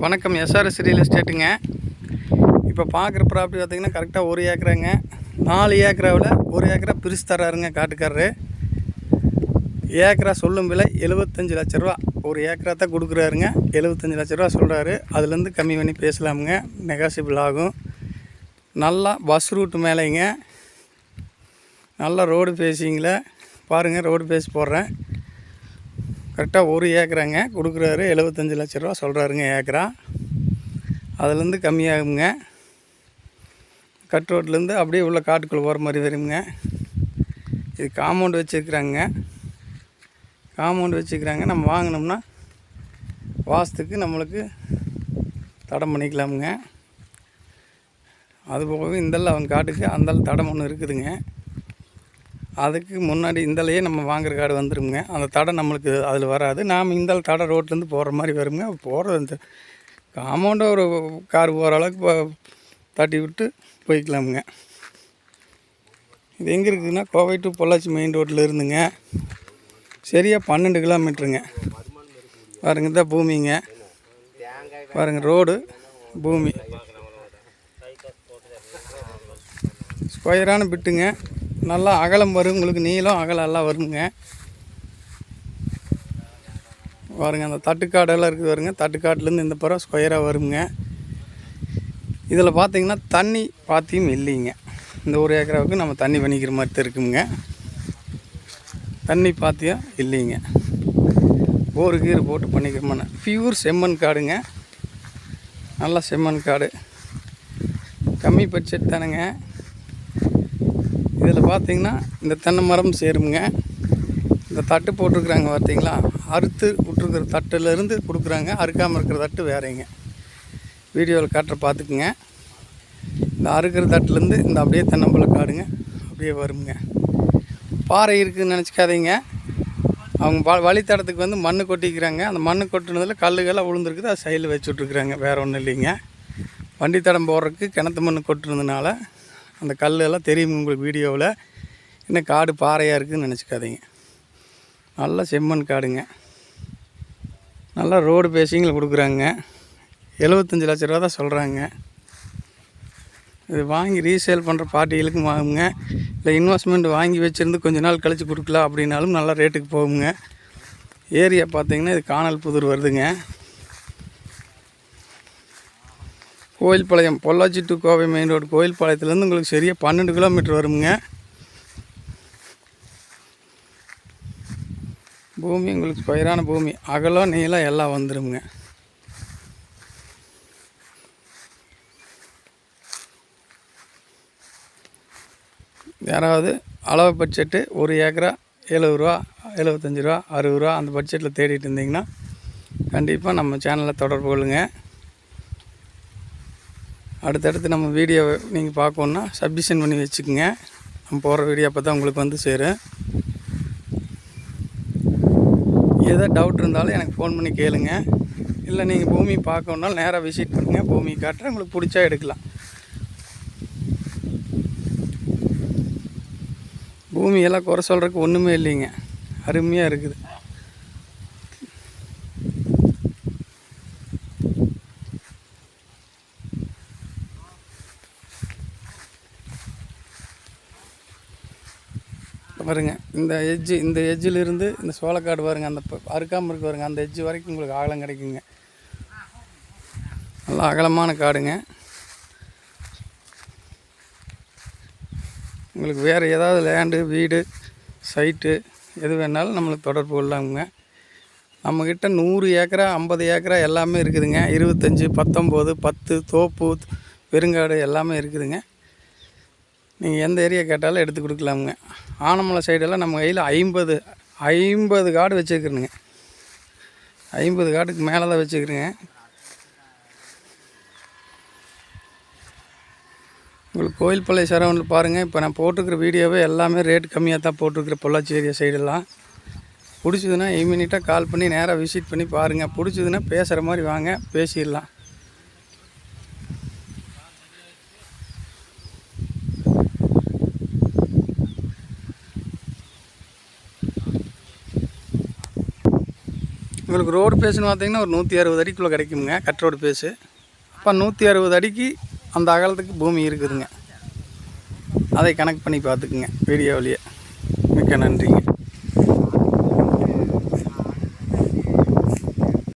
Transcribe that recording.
வணக்கம். SRS real எஸ்டேட்டுங்க இப்போ பார்க்குற ப்ராப்பர்ட்டி பார்த்தீங்கன்னா கரெக்டாக ஒரு ஏக்கராங்க. நாலு ஏக்கராவில் ஒரு ஏக்கரா பிரித்து தர்றாருங்க காட்டுக்காரரு. ஏக்கரா சொல்லும் விலை எழுபத்தஞ்சு லட்ச ரூபா. ஒரு ஏக்கரா தான் கொடுக்குறாருங்க. எழுபத்தஞ்சு லட்ச ரூபா சொல்கிறாரு அதுலேருந்து கம்மி பண்ணி பேசலாமுங்க. நெகாசிபிள் ஆகும். நல்லா பஸ் ரூட் மேலேங்க. நல்லா ரோடு பேசிங்கில் பாருங்கள் ரோடு பேஸ் போடுறேன். கரெக்டாக ஒரு ஏக்கராங்க. கொடுக்குறாரு எழுபத்தஞ்சு லட்ச ரூபா சொல்கிறாருங்க ஏக்கரா. அதுலேருந்து கம்மியாகுங்க. கட் ரோட்லேருந்து அப்படியே உள்ள காட்டுக்குள்ளே போகிற மாதிரி வருங்க. இது காம்பவுண்ட் வச்சுருக்குறாங்க. காம்பவுண்ட் வச்சுக்கிறாங்க நம்ம வாங்கினோம்னா வாசத்துக்கு நம்மளுக்கு தடம் பண்ணிக்கலாமுங்க. அது போக இந்தல்ல அவங்க காட்டுக்கு அந்தளவு தடம் ஒன்று இருக்குதுங்க. அதுக்கு முன்னாடி இந்தலையே நம்ம வாங்குற காடு வந்துருங்க அந்த தடை நம்மளுக்கு அதில் வராது. நாம் இந்த தடை ரோட்லேருந்து போகிற மாதிரி வருங்க. போகிறது அந்த காம்பவுண்டை ஒரு கார் போகிற அளவுக்கு தட்டி விட்டு போய்க்கலாமுங்க. இது எங்கே இருக்குதுன்னா கோவை டு பொள்ளாச்சி மெயின் ரோட்டில் இருந்துங்க. சரியாக பன்னெண்டு கிலோமீட்டருங்க. பாருங்க தான் பூமிங்க. பாருங்க ரோடு பூமி. ஸ்கொயரான பிட்டுங்க. நல்லா அகலம் வரும். உங்களுக்கு நீளம் அகலம் எல்லாம் வருங்க. பாருங்கள் அந்த தட்டுக்காடெல்லாம் இருக்குது பாருங்க. தட்டுக்காட்டிலேருந்து இந்த புறம் ஸ்கொயராக வருங்க. இதில் பார்த்தீங்கன்னா தண்ணி பாத்தியும் இல்லைங்க. இந்த ஒரு ஏக்கராவுக்கு நம்ம தண்ணி பண்ணிக்கிற மாதிரி தான் இருக்குங்க. தண்ணி பாத்தியம் இல்லைங்க. போரு கீர் போட்டு பண்ணிக்கிற மாதிரி. பியூர் செம்மண் காடுங்க. நல்லா செம்மண் காடு. கம்மி பட்ஜெட் தானுங்க. இதில் பார்த்தீங்கன்னா இந்த தென்னை மரம் சேருங்க இந்த தட்டு போட்டிருக்குறாங்க பார்த்தீங்களா? அறுத்து விட்ருக்கிற தட்டுலேருந்து கொடுக்குறாங்க. அறுக்காமல் இருக்கிற தட்டு வேறேங்க. வீடியோவில் காட்டுற பார்த்துக்குங்க. இந்த அறுக்கிற தட்டுலேருந்து இந்த அப்படியே தென்னம்பழ காடுங்க. அப்படியே வருங்க. பாறை இருக்குதுன்னு நினச்சிக்காதீங்க. அவங்க வ வழித்தடத்துக்கு வந்து மண் கொட்டிக்கிறாங்க. அந்த மண் கொட்டினதில் கல்லுகளாக விழுந்துருக்குது அது சைடில் வச்சு விட்ருக்குறாங்க வேறு ஒன்றும் இல்லைங்க. வண்டி தடம் போடுறதுக்கு கிணத்து மண் கொட்டுனதுனால அந்த கல் எல்லாம் தெரியும் உங்களுக்கு வீடியோவில். இன்னும் காடு பாறையாக இருக்குதுன்னு நினச்சிக்காதீங்க. நல்ல செம்மண் காடுங்க. நல்லா ரோடு பேசிங்களை கொடுக்குறாங்க. எழுபத்தஞ்சி லட்ச ரூபா தான் சொல்கிறாங்க இது வாங்கி ரீசேல் பண்ணுற பார்ட்டிகளுக்கும் வாங்குங்க. இல்லை இன்வெஸ்ட்மெண்ட் வாங்கி வச்சுருந்து கொஞ்ச நாள் கழித்து கொடுக்கலாம் அப்படின்னாலும் நல்ல ரேட்டுக்கு போகுங்க. ஏரியா பார்த்தீங்கன்னா இது காணல் புதூர் வருதுங்க. Koilpalayam Pollachi to Kovai main road கோயில்பாளையத்துலேருந்து உங்களுக்கு சரியாக பன்னெண்டு கிலோமீட்டர் வருங்க பூமி உங்களுக்கு பயிரான பூமி. அகலம் நீளம் எல்லாம் வந்துருங்க யாராவது அளவு பட்ஜெட்டு ஒரு ஏக்கரா எழுபது ரூபா எழுபத்தஞ்சி ரூபா அறுபது ரூபா அந்த பட்ஜெட்டில் தேடிட்டு இருந்தீங்கன்னா கண்டிப்பாக நம்ம சேனலில் தொடர்பு கொள்ளுங்கள் அடுத்தடுத்து நம்ம வீடியோவை நீங்கள் பார்க்கணுன்னா சப்மிஷன் பண்ணி வச்சுக்கோங்க. நம்ம போடுற வீடியோ அப்போ தான் உங்களுக்கு வந்து சேரும். ஏதோ டவுட் இருந்தாலும் எனக்கு ஃபோன் பண்ணி கேளுங்க. இல்லை நீங்கள் பூமி பார்க்கணுன்னாலும் நேராக விசிட் பண்ணுங்கள் பூமி காட்டுறேன் உங்களுக்கு பிடிச்சா எடுக்கலாம். பூமியெல்லாம் குறை சொல்கிறதுக்கு ஒன்றுமே இல்லைங்க. அருமையாக இருக்குது. பாருங்க இந்த எஜ்ஜு இந்த எஜ்ஜிலிருந்து இந்த சோளக்காடு பாருங்க அந்த ப- அறுக்காம இருக்கு பாருங்க அந்த எஜ்ஜு வரைக்கும் உங்களுக்கு அகலம் கிடைக்குங்க. நல்லா அகலமான காடுங்க. உங்களுக்கு வேறு ஏதாவது லேண்டு வீடு சைட்டு எது வேணாலும் நம்மளுக்கு தொடர்பு கொள்ளாமுங்க நம்மக்கிட்ட நூறு ஏக்கரா ஐம்பது ஏக்கரா எல்லாமே இருக்குதுங்க. இருபத்தஞ்சி பத்தொம்போது பத்து தோப்பு பெருங்காடு எல்லாமே இருக்குதுங்க. நீங்கள் எந்த ஏரியா கேட்டாலும் எடுத்து கொடுக்கலாமுங்க. ஆனமலை சைடெல்லாம் நம்ம கையில் ஐம்பது ஐம்பது காடு வச்சுருக்குறேங்க ஐம்பது காட்டுக்கு மேலே தான் வச்சுக்கிறேங்க உங்களுக்கு கோயில்பாளைய சரௌண்டில் பாருங்கள் இப்போ நான் போட்டிருக்கிற வீடியோவே எல்லாமே ரேட் கம்மியாக தான் போட்டிருக்கிற பொள்ளாச்சி ஏரியா சைடெல்லாம் பிடிச்சதுன்னா இமீடியட்டாக கால் பண்ணி நேராக விசிட் பண்ணி பாருங்கள் பிடிச்சதுன்னா பேசுகிற மாதிரி வாங்க பேசிடலாம். உங்களுக்கு ரோடு பேஸுன்னு பார்த்தீங்கன்னா ஒரு நூற்றி அறுபது அடிக்குள்ளே கிடைக்குங்க கட் ரோடு பேஸு அப்போ நூற்றி அறுபது அடிக்கு அந்த அகலத்துக்கு பூமி இருக்குதுங்க. அதை கனெக்ட் பண்ணி பார்த்துக்குங்க வீடியோவிலேயே. மிக்க நன்றிங்க.